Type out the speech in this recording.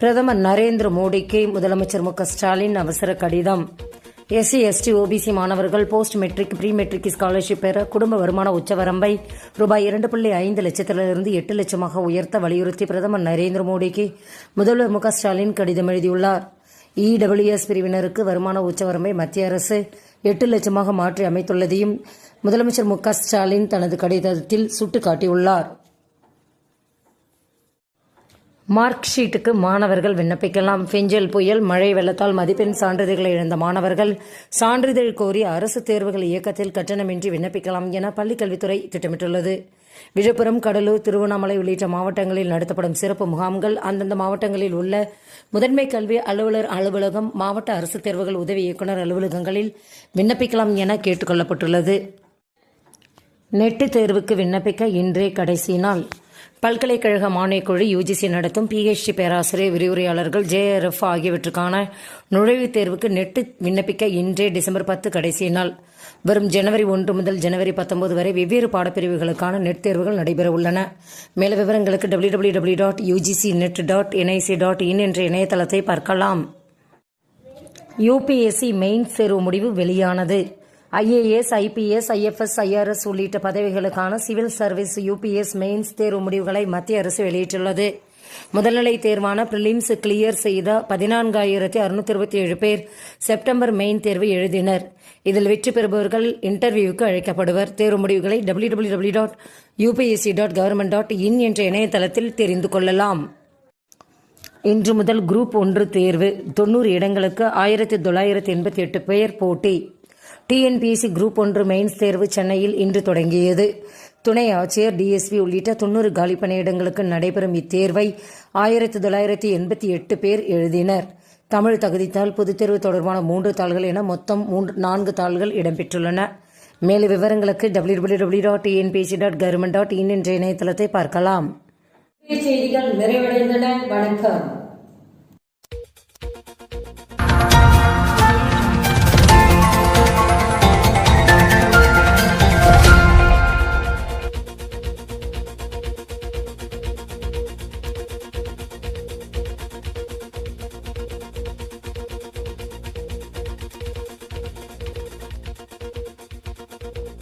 பிரதமர் நரேந்திர மோடிக்கு முதலமைச்சர் மு ஸ்டாலின் அவசர கடிதம். எஸ்சி எஸ்டி ஓபிசி மாணவர்கள் post matric pre matric scholarship பெற குடும்ப வருமான உச்சவரம்பை ரூபாய் இரண்டு புள்ளி ஐந்து லட்சத்திலிருந்து எட்டு லட்சமாக உயர்த்த வலியுறுத்தி பிரதமர் நரேந்திர மோடிக்கு முதல்வர் மு ஸ்டாலின் கடிதம் எழுதியுள்ளார். இடபிள்யூஎஸ் பிரிவினருக்கு வருமான உச்சவரம்பை மத்திய அரசு எட்டு லட்சமாக மாற்றி அமைத்துள்ளதையும் முதலமைச்சர் மு ஸ்டாலின் தனது கடிதத்தில் சுட்டிக்காட்டியுள்ளார். மார்க் ஷீட்டுக்கு மாணவர்கள் விண்ணப்பிக்கலாம். பெஞ்சல் புயல் மழை வெள்ளத்தால் மதிப்பெண் சான்றிதழ்களை இழந்த மாணவர்கள். சான்றிதழ் கோரி அரசு தேர்வுகள் இயக்கத்தில் கட்டணமின்றி விண்ணப்பிக்கலாம் என பள்ளிக்கல்வித்துறை திட்டமிட்டுள்ளது. விழுப்புரம் கடலூர் திருவண்ணாமலை உள்ளிட்ட மாவட்டங்களில் நடத்தப்படும் சிறப்பு முகாம்கள் அந்தந்த மாவட்டங்களில் உள்ள முதன்மை கல்வி அலுவலர் அலுவலகம் மாவட்ட அரசு தேர்வுகள் உதவி இயக்குநர் அலுவலகங்களில் விண்ணப்பிக்கலாம் என கேட்டுக்கொள்ளப்பட்டுள்ளது. நெட்டு தேர்வுக்கு விண்ணப்பிக்க இன்றே கடைசி நாள். பல்கலைக்கழக மானியக்குழு யுஜிசி நடத்தும் பிஹெச்டி பேராசிரியர் விரிவுரையாளர்கள் ஜேஆர்எஃப் ஆகியவற்றுக்கான நுழைவுத் தேர்வுக்கு நெட்டு விண்ணப்பிக்க இன்றே டிசம்பர் பத்து கடைசி நாள். வரும் ஜனவரி ஒன்று முதல் ஜனவரி பத்தொன்பது வரை வெவ்வேறு பாடப்பிரிவுகளுக்கான நெட் தேர்வுகள் நடைபெற உள்ளன. மேல விவரங்களுக்கு W W W dot UGC NET dot NIC dot in என்ற இணையதளத்தை பார்க்கலாம். யூபிஎஸ்சி மெயின்ஸ் தேர்வு முடிவு வெளியானது. ஐஏஎஸ் ஐபிஎஸ் ஐஎஃப்எஸ் ஐஆர்எஸ் உள்ளிட்ட பதவிகளுக்கான சிவில் சர்வீஸ் யூபிஎஸ் மெயின்ஸ் தேர்வு முடிவுகளை மத்திய அரசு வெளியிட்டுள்ளது. முதல்நிலை தேர்வான பிரிலிம்ஸ் கிளியர் செய்த பதினான்காயிரத்தி அறுநூத்தி இருபத்தி ஏழு பேர் செப்டம்பர் மெயின் தேர்வு எழுதினர். இதில் வெற்றி பெறுபவர்கள் இன்டர்வியூக்கு அழைக்கப்படுவர். தேர்வு முடிவுகளை W W W dot UPSC dot government dot in என்ற இணையதளத்தில் தெரிந்து கொள்ளலாம். இன்று முதல் குரூப் ஒன்று தேர்வு. தொண்ணூறு இடங்களுக்கு ஆயிரத்தி தொள்ளாயிரத்தி எண்பத்தி எட்டு பேர் போட்டி. டிஎன்பிஎஸ்சி குரூப் ஒன்று மெயின்ஸ் தேர்வு சென்னையில் இன்று தொடங்கியது. துணை ஆட்சியர் டிஎஸ்பி உள்ளிட்ட தொண்ணூறு காலி பணியிடங்களுக்கு நடைபெறும் இத்தேர்வை ஆயிரத்தி தொள்ளாயிரத்தி எண்பத்தி எட்டு பேர் எழுதினர். தமிழ் தகுதித்தாள் பொதுத் தேர்வு தொடர்பான மூன்று தாள்கள் என மொத்தம் மூன்று நான்கு தாள்கள் இடம்பெற்றுள்ளன. மேலும் விவரங்களுக்கு W W W dot TNPSC dot government dot in என்ற இணையதளத்தை பார்க்கலாம். செய்திகள் நிறைவடைந்தன. வணக்கம்.